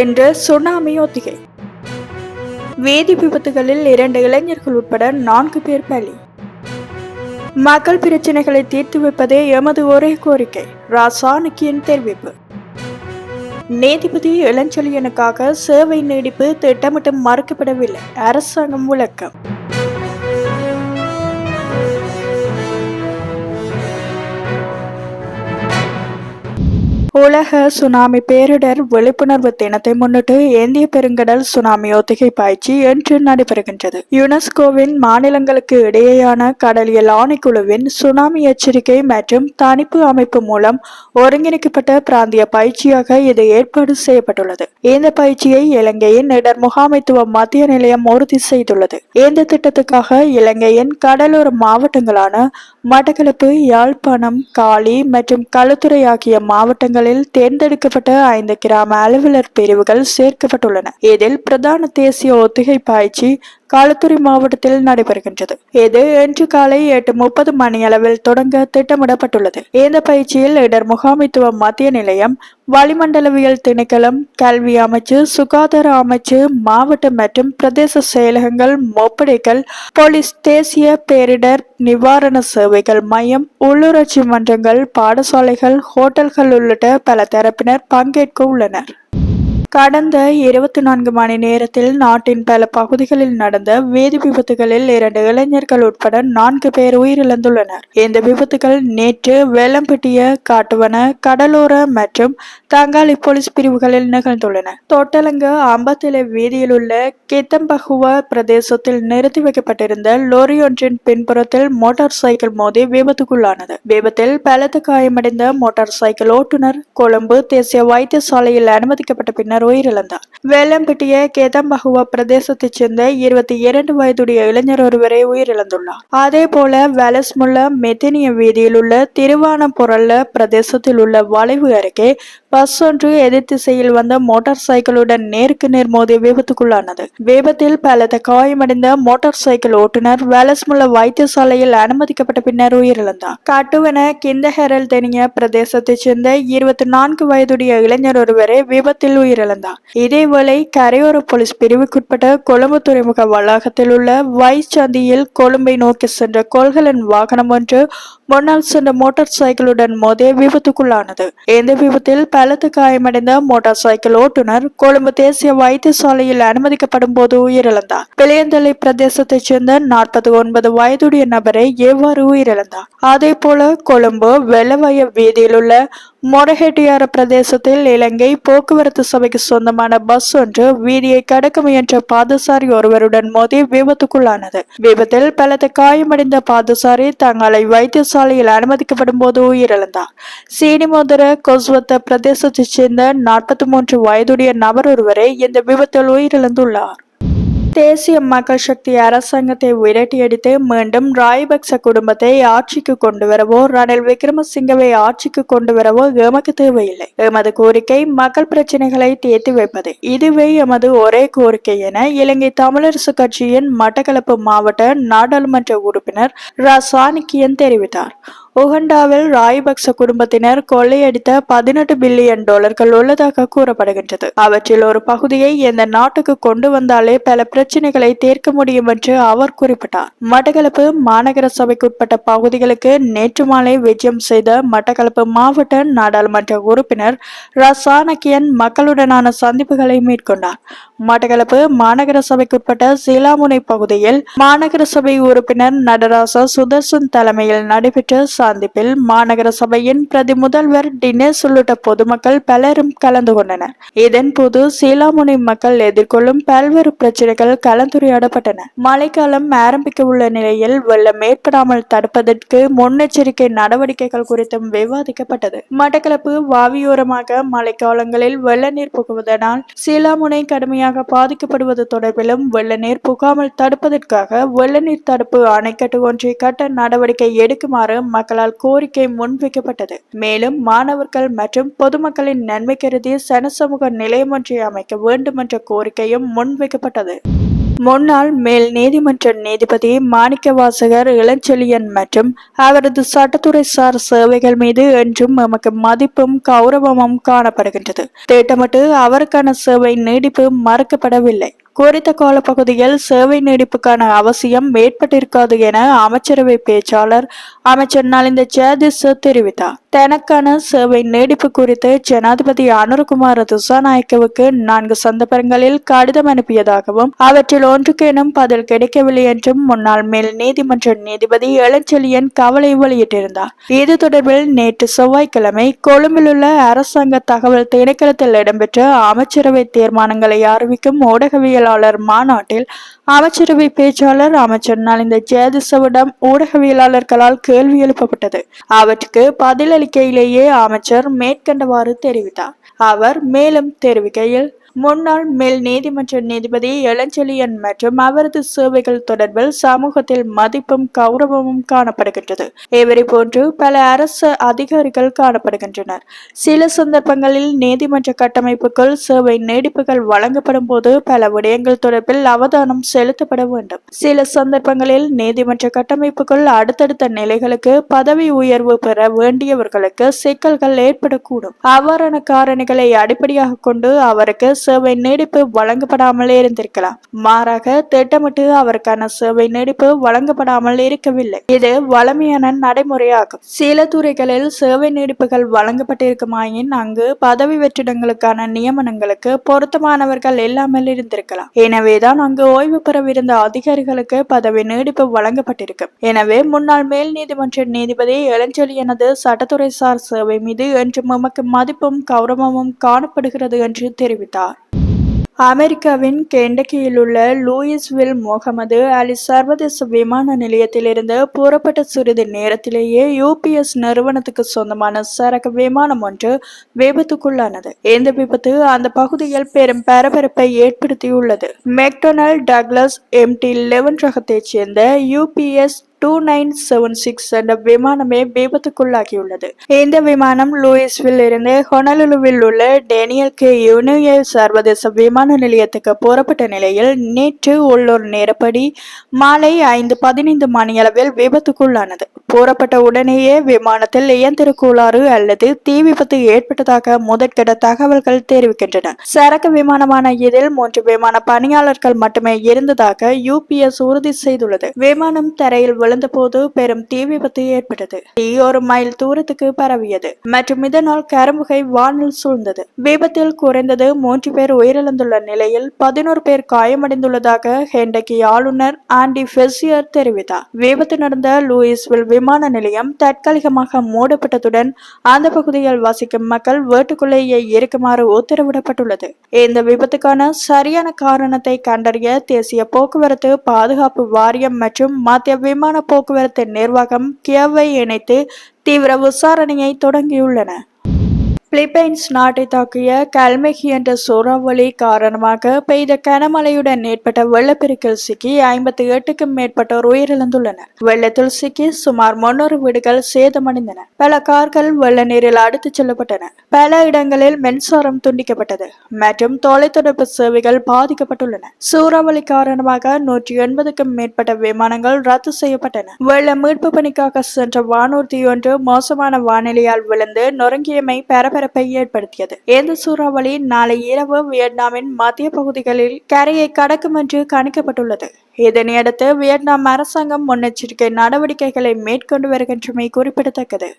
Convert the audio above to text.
என்று சுனாமி ஒத்திகை. வேதி விபத்துகளில் இரண்டு இளைஞர்கள் உட்பட நான்கு பேர் பலி. மக்கள் பிரச்சனைகளை தீர்த்து வைப்பதே எமது ஒரே கோரிக்கை ராசானுக்கியின் தெரிவிப்பு. நீதிபதி இளஞ்செழியனுக்காக சேவை நீடிப்பு திட்டமிட்டு மறுக்கப்படவில்லை அரசாங்கம் விளக்கம். உலக சுனாமி பேரிடர் விழிப்புணர்வு தினத்தை முன்னிட்டு இந்திய பெருங்கடல் சுனாமி ஒத்திகை பயிற்சி இன்று நடைபெறுகின்றது. யுனெஸ்கோவின் மாநிலங்களுக்கு இடையேயான கடலியல் ஆணைக்குழுவின் சுனாமி எச்சரிக்கை மற்றும் தணிப்பு அமைப்பு மூலம் ஒருங்கிணைக்கப்பட்ட பிராந்திய பயிற்சியாக இது ஏற்பாடு செய்யப்பட்டுள்ளது. இந்த பயிற்சியை இலங்கையின் இடர் முகாமைத்துவ மத்திய நிலையம் உறுதி செய்துள்ளது. இந்த திட்டத்துக்காக இலங்கையின் கடலோர மாவட்டங்களான மட்டக்களப்பு யாழ்ப்பாணம் காலி மற்றும் களுத்துறை ஆகிய மாவட்டங்கள் மாவட்டங்களில் தேர்ந்தெடுக்கப்பட்ட ஐந்து கிராம அலுவலர் பிரிவுகள் சேர்க்கப்பட்டுள்ளன. இதில் பிரதான தேசிய ஒத்திகை பயிற்சி காலத்துறை மாவட்டத்தில் நடைபெறுகின்றது. இது இன்று காலை எட்டு முப்பது மணியளவில் தொடங்க திட்டமிடப்பட்டுள்ளது. இந்த பயிற்சியில் இடர் முகாமைத்துவ மத்திய நிலையம் வளிமண்டலவியல் திணைக்களம் கல்வி அமைச்சு சுகாதார அமைச்சு மாவட்ட மற்றும் பிரதேச செயலகங்கள் மொப்படைகள் போலீஸ் தேசிய பேரிடர் நிவாரண சேவைகள் மையம் உள்ளூராட்சி மன்றங்கள் பாடசாலைகள் ஹோட்டல்கள் உள்ளிட்ட பல தரப்பினர் பங்கேற்க உள்ளனர். கடந்த இருபத்தி நான்கு மணி நேரத்தில் நாட்டின் பல பகுதிகளில் நடந்த வேதி விபத்துகளில் இரண்டு இளைஞர்கள் உட்பட நான்கு பேர் உயிரிழந்துள்ளனர். இந்த விபத்துகள் நேற்று வேலம்பட்டிய காட்டுவன கடலோர மற்றும் தங்காளி போலீஸ் பிரிவுகளில் நிகழ்ந்துள்ளன. தோட்டலங்க அம்பத்திலை வீதியில் உள்ள கித்தம்பகுவ பிரதேசத்தில் நிறுத்தி வைக்கப்பட்டிருந்த லோரி ஒன்றின் பின்புறத்தில் மோட்டார் சைக்கிள் மோதி விபத்துக்குள்ளானது. விபத்தில் பலத்த காயமடைந்த மோட்டார் சைக்கிள் ஓட்டுநர் கொழும்பு தேசிய வைத்தியசாலையில் அனுமதிக்கப்பட்ட பின்னர் உயிரிழந்தார். வேலம்பட்டிய கேதம்பகுவா பிரதேசத்தைச் சேர்ந்த இருபத்தி இரண்டு வயதுடைய இளைஞர் ஒருவரை உயிரிழந்துள்ளார். அதே போல வெலஸ்முல்ல மெத்தினிய வீதியில் உள்ள திருவானபுரல்ல பிரதேசத்தில் உள்ள வளைவு அருகே பஸ் ஒன்று எதிர் திசையில் வந்த மோட்டார் சைக்கிளுடன் நேருக்கு நேர் மோதிய விபத்துக்குள்ளானது. விபத்தில் பலத்த காயமடைந்த மோட்டார் சைக்கிள் ஓட்டுநர் வேலஸ்முல்ல வைத்தியசாலையில் அனுமதிக்கப்பட்ட பின்னர் உயிரிழந்தார். கட்டுவன கிந்தஹெரல் தெனிய பிரதேசத்தைச் சேர்ந்த இருபத்தி நான்கு வயதுடைய இளைஞர் ஒருவரை விபத்தில் உயிரிழந்தார். இதேவேளை கரையோர போலீஸ் பிரிவுக்குட்பட்ட கொழும்பு துறைமுக வளாகத்தில் உள்ள வைஸ் சந்தியில் கொழும்பை நோக்கி சென்ற கொள்கலன் வாகனம் ஒன்று முன்னால் சென்ற மோட்டார் சைக்கிளுடன் மோதே விபத்துக்குள்ளானது. இந்த விபத்தில் பலத்த காயமடைந்த மோட்டார் சைக்கிள் ஓட்டுநர் கொழும்பு தேசிய வைத்தியசாலையில் அனுமதிக்கப்படும் போது உயிரிழந்தார். பிளையந்தலை பிரதேசத்தைச் சேர்ந்த நாற்பத்தி ஒன்பது வயதுடைய நபரை எவ்வாறு உயிரிழந்தார்? அதே போல கொழும்பு வெள்ளவய வீதியில் உள்ள மொரஹெட்டியார பிரதேசத்தில் இலங்கை போக்குவரத்து சபைக்கு சொந்தமான பஸ் ஒன்று வீதியை கடக்க முயன்ற பாதசாரி ஒருவருடன் மோதி விபத்துக்குள்ளானது. விபத்தில் பலத்த காயமடைந்த பாதசாரி தங்களை வைத்தியசாலையில் அனுமதிக்கப்படும் போது உயிரிழந்தார். சீனிமோதர கொஸ்வத்த பிரதேசத்தைச் சேர்ந்த நாற்பத்தி மூன்று வயதுடைய நபர் ஒருவரை இந்த விபத்தில் உயிரிழந்துள்ளார். தேசிய மக்கள் சக்தி அரசாங்கத்தை விரட்டியடித்து மீண்டும் ராயபக்ச குடும்பத்தை ஆட்சிக்கு கொண்டு வரவோ ரணில் விக்ரமசிங்கவை ஆட்சிக்கு கொண்டு வரவோ எமக்கு தேவையில்லை. எமது கோரிக்கை மக்கள் பிரச்சனைகளை தீர்த்து வைப்பது. இதுவே எமது ஒரே கோரிக்கை என இலங்கை தமிழரசு கட்சியின் மட்டக்களப்பு மாவட்ட நாடாளுமன்ற உறுப்பினர் ரசானிக்கியன் தெரிவித்தார். உகண்டாவில் ராய்பக்ச குடும்பத்தினர் கொள்ளையடித்த பதினெட்டு பில்லியன் டாலர்கள் உள்ளதாக கூறப்படுகின்றது. அவற்றில் ஒரு பகுதியை இந்த நாட்டுக்கு கொண்டு வந்தாலே பல பிரச்சனைகளை தீர்க்க முடியும் என்று அவர் குறிப்பிட்டார். மட்டக்களப்பு மாநகர சபைக்குட்பட்ட பகுதிகளுக்கு நேற்று மாலை விஜயம் செய்த மட்டக்களப்பு மாவட்ட நாடாளுமன்ற உறுப்பினர் ரசானக்கியன் மக்களுடனான சந்திப்புகளை மேற்கொண்டார். மட்டக்களப்பு மாநகர சபைக்குட்பட்ட சீலாமுனை பகுதியில் மாநகர சபை உறுப்பினர் நடராசா சுதர்சன் தலைமையில் நடைபெற்ற சந்திப்பில் மாநகர சபையின் பிரதி முதல்வர் டினேஸ் உள்ளிட்ட பொதுமக்கள் பலரும் கலந்து கொண்டனர். இதன் போது சீலாமுனை மக்கள் எதிர்கொள்ளும் பல்வேறு பிரச்சனைகள் கலந்துரையாடப்பட்டன. மழைக்காலம் ஆரம்பிக்க உள்ள நிலையில் வெள்ளம் ஏற்படாமல் தடுப்பதற்கு முன்னெச்சரிக்கை நடவடிக்கைகள் குறித்தும் விவாதிக்கப்பட்டது. மட்டக்களப்பு வாவியோரமாக மழைக்காலங்களில் வெள்ள நீர் புகுவதனால் சீலாமுனை கடுமையாக பாதிக்கப்படுவது தொடர்பிலும் வெள்ள நீர் புகாமல் தடுப்பதற்காக வெள்ள நீர் தடுப்பு அணைக்கட்டு ஒன்றை கட்ட நடவடிக்கை எடுக்குமாறு மக்களால் கோரிக்கை முன்வைக்கப்பட்டது. மேலும் மாணவர்கள் மற்றும் பொதுமக்களின் நன்மை கருதி சனசமூக நிலையம் ஒன்றை அமைக்க வேண்டும் என்ற கோரிக்கையும் முன்வைக்கப்பட்டது. முன்னாள் மேல் நீதிமன்ற நீதிபதி மாணிக்கவாசகர் இளஞ்செழியன் மற்றும் அவரது சட்டத்துறை சார் சேவைகள் மீது என்றும் எமக்கு மதிப்பும் கௌரவமும் காணப்படுகின்றது. திட்டமிட்டு அவருக்கான சேவை நீடிப்பு மறுக்கப்படவில்லை. குறித்த காலப்பகுதியில் சேவை நீடிப்புக்கான அவசியம் ஏற்பட்டிருக்காது என அமைச்சரவை பேச்சாளர் அமைச்சர் நலிந்த ஜெயதிஸ் தெரிவித்தார். தனக்கான சேவை நீடிப்பு குறித்து ஜனாதிபதி அனுர்குமார் துசாநாயக்கவுக்கு நான்கு சந்தர்ப்பங்களில் கடிதம் அனுப்பியதாகவும் அவற்றில் ஒன்றுக்கேனும் பதில் கிடைக்கவில்லை என்றும் முன்னாள் மேல் நீதிமன்ற நீதிபதி இளஞ்செழியன் கவலை வெளியிட்டிருந்தார். இது தொடர்பில் நேற்று செவ்வாய்க்கிழமை கொழும்பிலுள்ள அரசாங்க தகவல் திணைக்களத்தில் இடம்பெற்ற அமைச்சரவை தீர்மானங்களை அறிவிக்கும் ஊடகவியலாளர் மாநாட்டில் அமைச்சரவை பேச்சாளர் அமைச்சர் நலிந்த ஜெயதிசவிடம் ஊடகவியலாளர்களால் கேள்வி எழுப்பப்பட்டது. அவற்றுக்கு பதிலளிக்கையிலேயே அமைச்சர் மேற்கண்டவாறு தெரிவித்தார். அவர் மேலும் தெரிவிக்கையில் முன்னாள் மேல் நீதிமன்ற நீதிபதி இளஞ்செழியன் மற்றும் அவரது சேவைகள் தொடர்பில் சமூகத்தில் மதிப்பும் கௌரவமும் காணப்படுகின்றது. இவரை போன்று பல அரசு அதிகாரிகள் காணப்படுகின்றனர். சில சந்தர்ப்பங்களில் நீதிமன்ற கட்டமைப்புக்குள் சேவை நீடிப்புகள் வழங்கப்படும் போது பல விடயங்கள் தொடர்பில் அவதானம் செலுத்தப்பட வேண்டும். சில சந்தர்ப்பங்களில் நீதிமன்ற கட்டமைப்புக்குள் அடுத்தடுத்த நிலைகளுக்கு பதவி உயர்வு பெற வேண்டியவர்களுக்கு சிக்கல்கள் ஏற்படக்கூடும். அவ்வாறான காரணிகளை அடிப்படையாக கொண்டு அவருக்கு சேவை நீடிப்பு வழங்கப்படாமல் இருந்திருக்கலாம். மாறாக திட்டமிட்டு அவருக்கான சேவை நீடிப்பு வழங்கப்படாமல் இருக்கவில்லை. இது வளமையான நடைமுறையாகும். சில துறைகளில் சேவை நீடிப்புகள் வழங்கப்பட்டிருக்குமாயின் அங்கு பதவி வெற்றிடங்களுக்கான நியமனங்களுக்கு பொருத்தமானவர்கள் இல்லாமல் இருந்திருக்கலாம். எனவேதான் அங்கு ஓய்வு பெறவிருந்த அதிகாரிகளுக்கு பதவி நீடிப்பு வழங்கப்பட்டிருக்கும் எனவே முன்னாள் மேல் நீதிமன்ற நீதிபதி இளஞ்செழியனது சட்டத்துறை சார் சேவை மீது என்றும் உமக்கு மதிப்பும் கௌரவமும் காணப்படுகிறது என்று தெரிவித்தார். அமெரிக்காவின் கெண்டக்கியில் உள்ள லூயிஸ்வில் முகமது அலி சர்வதேச விமான நிலையத்திலிருந்து புறப்பட்ட சிறிது நேரத்திலேயே யூபிஎஸ் நிறுவனத்துக்கு சொந்தமான சரக்கு விமானம் ஒன்று விபத்துக்குள்ளானது. இந்த விபத்து அந்த பகுதியில் பெரும் பரபரப்பை ஏற்படுத்தியுள்ளது. மெக்டொனால்ட் டக்ளஸ் எம்டி லெவன் ரகத்தைச் சேர்ந்த UPS two nine seven six என்ற விமானமே விபத்துக்குள்ளாகியுள்ளது. இந்த விமானம் லூயிஸ்வில் இருந்து ஹொனலுலுவில் உள்ள டேனியல் கே யூனிய சர்வதேச விமான நிலையத்துக்கு புறப்பட்ட நிலையில் நேற்று உள்ளூர் நேரப்படி மாலை ஐந்து பதினைந்து மணியளவில் விபத்துக்குள்ளானது. கூறப்பட்ட உடனேயே விமானத்தில் இயந்திர கோளாறு அல்லது தீ விபத்து ஏற்பட்டதாக முதற்கட்ட தகவல்கள் தெரிவிக்கின்றன. சரக்கு விமானமான இதில் மூன்று விமான பணியாளர்கள் மட்டுமே இருந்ததாக யூபிஎஸ் உறுதி செய்துள்ளது. விமானம் தரையில் விழுந்தபோது பெரும் தீ விபத்து ஏற்பட்டது. தீ ஒரு மைல் தூரத்துக்கு பரவியது. மற்றும் இதனால் கரும்புகை வானில் சூழ்ந்தது. விபத்தில் குறைந்தது மூன்று பேர் உயிரிழந்துள்ள நிலையில் பதினோரு பேர் காயமடைந்துள்ளதாக ஹெண்டகி ஆளுநர் ஆண்டி ஃபெசியர் தெரிவித்தார். விபத்து நடந்த லூயிஸ்வில் விமான நிலையம் தற்காலிகமாக மூடப்பட்டதுடன் அந்த பகுதியில் வசிக்கும் மக்கள் வீட்டுக்குள்ளேயே இருக்குமாறு உத்தரவிடப்பட்டுள்ளது. இந்த விபத்துக்கான சரியான காரணத்தை கண்டறிய தேசிய போக்குவரத்து பாதுகாப்பு வாரியம் மற்றும் மத்திய விமான போக்குவரத்து நிர்வாகம் கியவை இணைத்து தீவிர விசாரணையை தொடங்கியுள்ளன. பிலிப்பைன்ஸ் நாட்டை தாக்கிய கல்மெகி என்ற சூறாவளி காரணமாக பெய்த கனமழையுடன் ஏற்பட்ட வெள்ளப்பெருக்கில் சிக்கி ஐம்பத்தி எட்டுக்கும் மேற்பட்டோர் உயிரிழந்துள்ளனர். வெள்ளத்தில் சிக்கி சுமார் முன்னூறு வீடுகள் சேதமடைந்தன. பல கார்கள் வெள்ள நீரில் அடித்துச் செல்லப்பட்டன. பல இடங்களில் மின்சாரம் துண்டிக்கப்பட்டது. மற்றும் தொலைத்தொடர்பு சேவைகள் பாதிக்கப்பட்டுள்ளன. சூறாவளி காரணமாக நூற்றி எண்பதுக்கும் மேற்பட்ட விமானங்கள் ரத்து செய்யப்பட்டன. வெள்ள மீட்பு பணிக்காக சென்ற வானூர்தி ஒன்று மோசமான வானிலையால் விழுந்து நொறுங்கியமை பரபரப்பை ஏற்படுத்தியது. இந்த சூறாவளி நாளை இரவு வியட்நாமின் மத்திய பகுதிகளில் கரையை கடக்கும் என்று கணிக்கப்பட்டுள்ளது இதனையடுத்து வியட்நாம் அரசாங்கம் முன்னெச்சரிக்கை நடவடிக்கைகளை மேற்கொண்டு வருகின்றமை குறிப்பிடத்தக்கது.